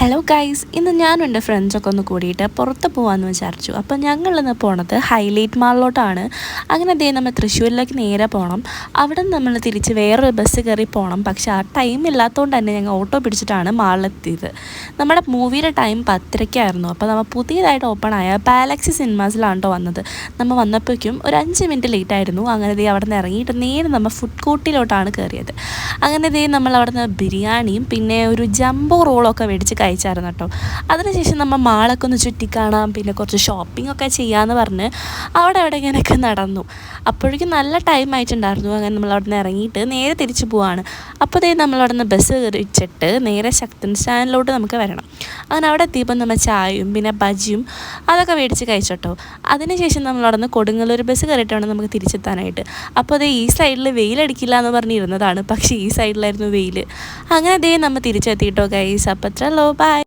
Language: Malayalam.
ഹലോ ഗൈസ് ഇന്ന് ഞാനും എന്റെ ഫ്രണ്ട്സൊക്കെ ഒന്ന് കൂടിയിട്ട് പുറത്ത് പോകാമെന്ന് വിചാരിച്ചു. അപ്പോൾ ഞങ്ങൾ ഇന്ന് പോണത് ഹൈലൈറ്റ് മാളിലോട്ടാണ് അങ്ങനെ ദേ നമ്മൾ തൃശ്ശൂരിലേക്ക് നേരെ പോകണം അവിടെ നമ്മൾ തിരിച്ച് വേറൊരു ബസ് കയറി പോകണം പക്ഷേ ആ ടൈം ഇല്ലാത്തതുകൊണ്ട് തന്നെ ഞങ്ങൾ ഓട്ടോ പിടിച്ചിട്ടാണ് മാളിലെത്തിയത് നമ്മുടെ മൂവിയുടെ ടൈം പത്തരയ്ക്കായിരുന്നു അപ്പോൾ നമ്മൾ പുതിയതായിട്ട് ഓപ്പൺ ആയ പാലക്സി സിനിമാസിലാണ് കേട്ടോ വന്നത്. നമ്മൾ വന്നപ്പോഴേക്കും ഒരു അഞ്ച് മിനിറ്റ് ലേറ്റ് ആയിരുന്നു. അങ്ങനെ ദേ അവിടെ നിന്ന് ഇറങ്ങിയിട്ട് നേരെ നമ്മൾ ഫുഡ് കോർട്ടിലോട്ടാണ് കയറിയത് അങ്ങനെ ദേ നമ്മൾ അവിടെ നിന്ന് ബിരിയാണിയും പിന്നെ ഒരു ജംബോ റോളൊക്കെ മേടിച്ച് കഴിച്ചായിരുന്നു കേട്ടോ. അതിനുശേഷം നമ്മൾ മാളൊക്കെ ഒന്ന് ചുറ്റിക്കാണാം പിന്നെ കുറച്ച് ഷോപ്പിംഗ് ഒക്കെ ചെയ്യാമെന്ന് പറഞ്ഞ് അവിടെ അവിടെ ഇങ്ങനെയൊക്കെ നടന്നു. അപ്പോഴേക്കും നല്ല ടൈം ആയിട്ടുണ്ടായിരുന്നു. അങ്ങനെ നമ്മൾ അവിടെ നിന്ന് ഇറങ്ങിയിട്ട് നേരെ തിരിച്ചു പോവാണ്. അപ്പോൾ ദേ നമ്മൾ നിന്ന് ബസ് കയറിച്ചിട്ട് നേരെ ശക്തൻ സ്റ്റാൻഡിലോട്ട് നമുക്ക് വരണം. അങ്ങനെ അവിടെ എത്തിയപ്പോൾ നമ്മൾ ചായയും പിന്നെ ബജിയും അതൊക്കെ മേടിച്ച് കഴിച്ചോട്ടോ. അതിനുശേഷം നമ്മൾ അവിടെ നിന്ന് കൊടുങ്ങല്ലൂർ ബസ് കയറിയിട്ട് വേണം നമുക്ക് തിരിച്ചെത്താനായിട്ട്. അപ്പോൾ അതേ ഈ സൈഡിൽ വെയിലടിക്കില്ല എന്ന് പറഞ്ഞിരുന്നതാണ് പക്ഷേ ഈ സൈഡിലായിരുന്നു വെയിൽ. അങ്ങനെ അതേ നമ്മൾ തിരിച്ചെത്തിയിട്ടോ ഗൈസ് അത്ര ലോ ബൈ